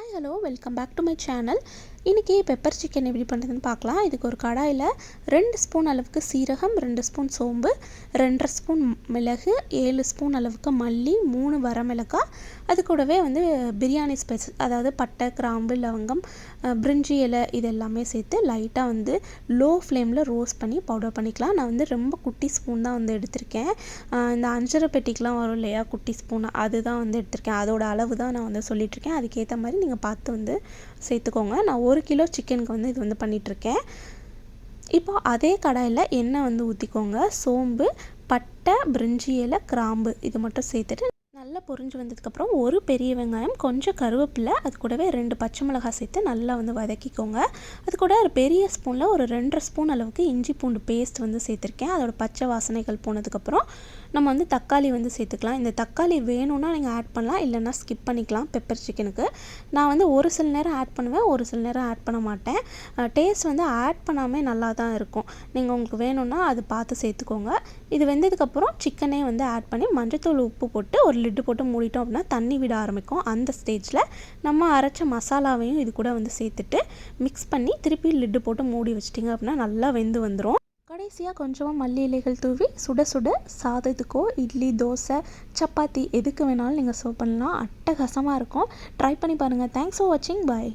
Hi hello welcome back to my channel இன்றைக்கி pepper chicken எப்படி பண்ணுறதுன்னு பார்க்கலாம். இதுக்கு ஒரு கடாயில் ரெண்டு ஸ்பூன் அளவுக்கு சீரகம் ரெண்டு ஸ்பூன் சோம்பு ரெண்டரை ஸ்பூன் மிளகு ஏழு ஸ்பூன் அளவுக்கு மல்லி மூணு வரமிளகாய். அது கூடவே வந்து பிரியாணி ஸ்பைஸ் அதாவது பட்டை கிராம்பு லவங்கம் பிரிஞ்சி இலை இது எல்லாமே சேர்த்து லைட்டாக வந்து லோ ஃப்ளேமில் ரோஸ்ட் பண்ணி பவுடர் பண்ணிக்கலாம். நான் வந்து ரொம்ப குட்டி ஸ்பூன் தான் வந்து எடுத்திருக்கேன். இந்த அஞ்சரை பெட்டிக்கெலாம் வரும் இல்லையா? குட்டி ஸ்பூன் அதுதான் வந்து எடுத்திருக்கேன். அதோட அளவு தான் நான் வந்து சொல்லிகிட்ருக்கேன் அதுக்கேற்ற மாதிரி நீங்கள் பார்த்து வந்து சேர்த்துக்கோங்க நான் ஒரு கிலோ சிக்கனுக்கு வந்து இது வந்து பண்ணிகிட்ருக்கேன் இப்போ அதே கடாயில் எண்ணெய் வந்து ஊற்றிக்கோங்க சோம்பு பட்டை பிரிஞ்சி இலை கிராம்பு இது மட்டும் சேர்த்துட்டு நல்லா பொரிஞ்சு வந்ததுக்கப்புறம் ஒரு பெரிய வெங்காயம் கொஞ்சம் கருவேப்பிலை அது கூடவே ரெண்டு பச்சை மிளகாய் சேர்த்து நல்லா வந்து வதக்கிக்கோங்க. அது கூட ஒரு பெரிய ஸ்பூனில் ஒரு ரெண்டரை ஸ்பூன் அளவுக்கு இஞ்சி பூண்டு பேஸ்ட் வந்து சேர்த்துருக்கேன். அதோட பச்சை வாசனைகள் போனதுக்கப்புறம் நம்ம வந்து தக்காளி வந்து சேர்த்துக்கலாம். இந்த தக்காளி வேணும்னா நீங்கள் ஆட் பண்ணலாம் இல்லைன்னா ஸ்கிப் பண்ணிக்கலாம் பெப்பர் சிக்கனுக்கு நான் வந்து ஒரு சில நேரம் ஆட் பண்ணுவேன் ஒரு சில நேரம் ஆட் பண்ண மாட்டேன். டேஸ்ட் வந்து ஆட் பண்ணாமல் நல்லா தான் இருக்கும். நீங்கள் உங்களுக்கு வேணும்னா அது பார்த்து சேர்த்துக்கோங்க. இது வெந்ததுக்கப்புறம் சிக்கனே வந்து ஆட் பண்ணி மஞ்சத்தூள் உப்பு போட்டு ஒரு லிட்டு போட்டு மூடிட்டோம் அப்படின்னா தண்ணி விட ஆரம்பிக்கும். அந்த ஸ்டேஜில் நம்ம அரைச்ச மசாலாவையும் இது கூட வந்து சேர்த்துட்டு மிக்ஸ் பண்ணி திருப்பி லிட்டு போட்டு மூடி வச்சிட்டிங்க அப்படின்னா நல்லா வெந்து வந்துடும் கடைசியாக கொஞ்சமாக மல்லி இலைகள் தூவி சுட சுட சாதத்துக்கோ இட்லி தோசை சப்பாத்தி எதுக்கு வேணாலும் நீங்கள் சர்வ் பண்ணலாம். அட்டகாசமாக இருக்கும். ட்ரை பண்ணி பாருங்கள் தேங்க்ஸ் ஃபார் வாட்சிங் பாய்